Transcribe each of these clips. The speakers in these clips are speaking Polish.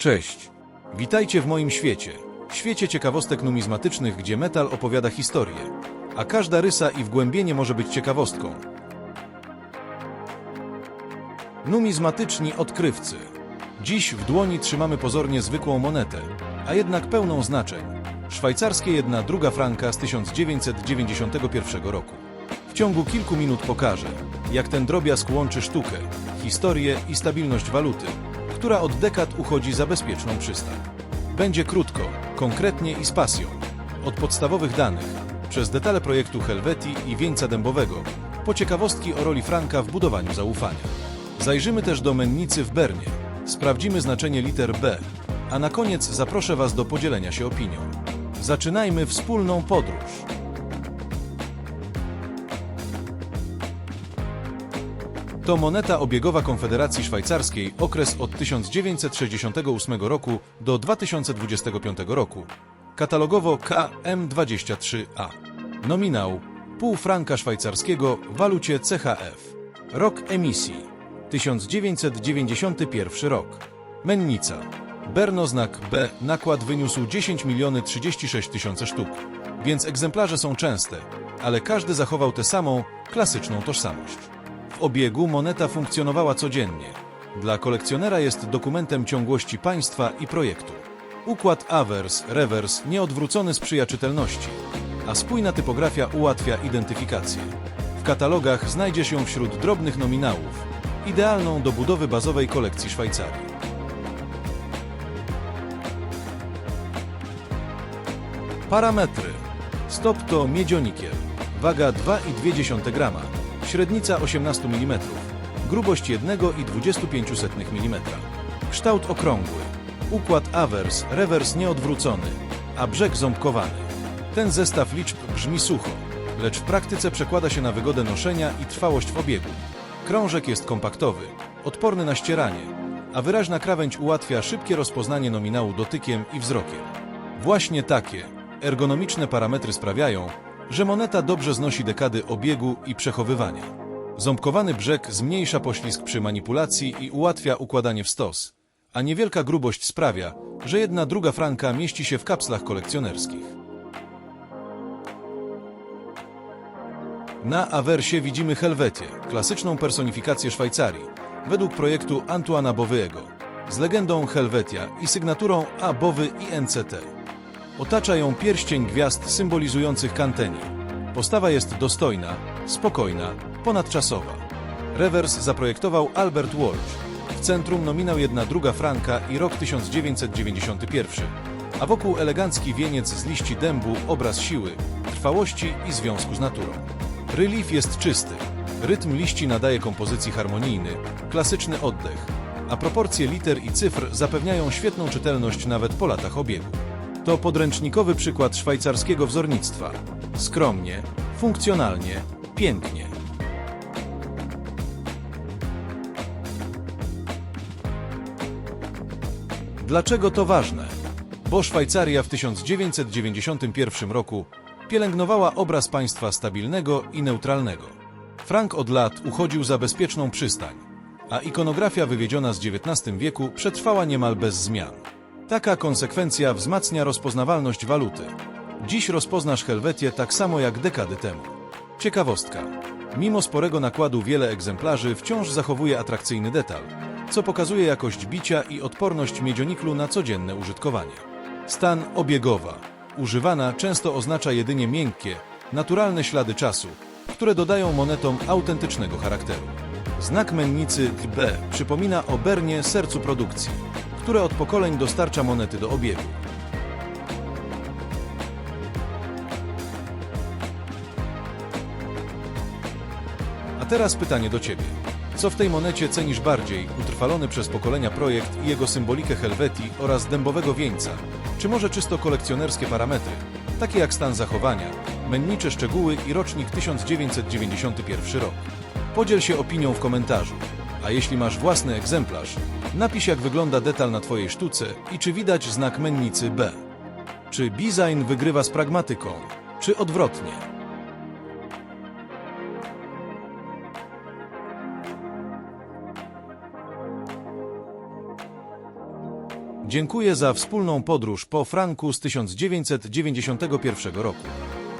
Cześć. Witajcie w moim świecie. Świecie ciekawostek numizmatycznych, gdzie metal opowiada historię, a każda rysa i wgłębienie może być ciekawostką. Numizmatyczni odkrywcy. Dziś w dłoni trzymamy pozornie zwykłą monetę, a jednak pełną znaczeń. Szwajcarskie jedna druga franka z 1991 roku. W ciągu kilku minut pokażę, jak ten drobiazg łączy sztukę, historię i stabilność waluty, która od dekad uchodzi za bezpieczną przystań. Będzie krótko, konkretnie i z pasją. Od podstawowych danych, przez detale projektu Helvetii i wieńca dębowego, po ciekawostki o roli franka w budowaniu zaufania. Zajrzymy też do mennicy w Bernie, sprawdzimy znaczenie liter B, a na koniec zaproszę Was do podzielenia się opinią. Zaczynajmy wspólną podróż. To moneta obiegowa Konfederacji Szwajcarskiej, okres od 1968 roku do 2025 roku. Katalogowo KM23A. Nominał pół franka szwajcarskiego w walucie CHF. Rok emisji 1991 rok. Mennica. Berno znak B. Nakład wyniósł 10 miliony 36 tysiące sztuk. Więc egzemplarze są częste, ale każdy zachował tę samą, klasyczną tożsamość. W obiegu moneta funkcjonowała codziennie. Dla kolekcjonera jest dokumentem ciągłości państwa i projektu. Układ awers, rewers nieodwrócony sprzyja czytelności, a spójna typografia ułatwia identyfikację. W katalogach znajdziesz ją wśród drobnych nominałów, idealną do budowy bazowej kolekcji Szwajcarii. Parametry. Stop to miedzionikiel. Waga 2,2 grama. Średnica 18 mm. Grubość 1,25 mm. Kształt okrągły. Układ awers, rewers nieodwrócony, a brzeg ząbkowany. Ten zestaw liczb brzmi sucho, lecz w praktyce przekłada się na wygodę noszenia i trwałość w obiegu. Krążek jest kompaktowy, odporny na ścieranie, a wyraźna krawędź ułatwia szybkie rozpoznanie nominału dotykiem i wzrokiem. Właśnie takie, ergonomiczne parametry sprawiają, że moneta dobrze znosi dekady obiegu i przechowywania. Ząbkowany brzeg zmniejsza poślizg przy manipulacji i ułatwia układanie w stos, a niewielka grubość sprawia, że jedna druga franka mieści się w kapslach kolekcjonerskich. Na awersie widzimy Helwetię, klasyczną personifikację Szwajcarii, według projektu Antoana Bowyego, z legendą Helvetia i sygnaturą A. Bowy i NCT. Otacza ją pierścień gwiazd symbolizujących Kanteni. Postawa jest dostojna, spokojna, ponadczasowa. Rewers zaprojektował Albert Walsh. W centrum nominał jedna druga franka i rok 1991, a wokół elegancki wieniec z liści dębu, obraz siły, trwałości i związku z naturą. Relief jest czysty. Rytm liści nadaje kompozycji harmonijny, klasyczny oddech, a proporcje liter i cyfr zapewniają świetną czytelność nawet po latach obiegu. To podręcznikowy przykład szwajcarskiego wzornictwa. Skromnie, funkcjonalnie, pięknie. Dlaczego to ważne? Bo Szwajcaria w 1991 roku pielęgnowała obraz państwa stabilnego i neutralnego. Frank od lat uchodził za bezpieczną przystań, a ikonografia wywiedziona z XIX wieku przetrwała niemal bez zmian. Taka konsekwencja wzmacnia rozpoznawalność waluty. Dziś rozpoznasz Helwetię tak samo jak dekady temu. Ciekawostka. Mimo sporego nakładu wiele egzemplarzy wciąż zachowuje atrakcyjny detal, co pokazuje jakość bicia i odporność miedzioniklu na codzienne użytkowanie. Stan obiegowa. Używana często oznacza jedynie miękkie, naturalne ślady czasu, które dodają monetom autentycznego charakteru. Znak mennicy B przypomina o Bernie sercu produkcji, które od pokoleń dostarcza monety do obiegu. A teraz pytanie do Ciebie. Co w tej monecie cenisz bardziej? Utrwalony przez pokolenia projekt i jego symbolikę Helvetii oraz dębowego wieńca? Czy może czysto kolekcjonerskie parametry, takie jak stan zachowania, mennicze szczegóły i rocznik 1991 rok? Podziel się opinią w komentarzu. A jeśli masz własny egzemplarz, napisz jak wygląda detal na Twojej sztuce i czy widać znak mennicy B. Czy design wygrywa z pragmatyką, czy odwrotnie? Dziękuję za wspólną podróż po Franku z 1991 roku.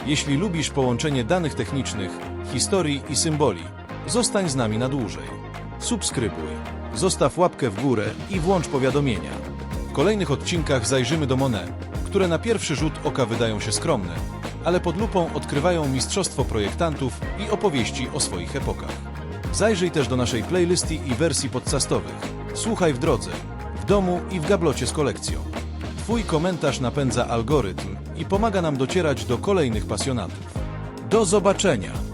Jeśli lubisz połączenie danych technicznych, historii i symboli, zostań z nami na dłużej. Subskrybuj, zostaw łapkę w górę i włącz powiadomienia. W kolejnych odcinkach zajrzymy do Monet, które na pierwszy rzut oka wydają się skromne, ale pod lupą odkrywają mistrzostwo projektantów i opowieści o swoich epokach. Zajrzyj też do naszej playlisty i wersji podcastowych. Słuchaj w drodze, w domu i w gablocie z kolekcją. Twój komentarz napędza algorytm i pomaga nam docierać do kolejnych pasjonatów. Do zobaczenia!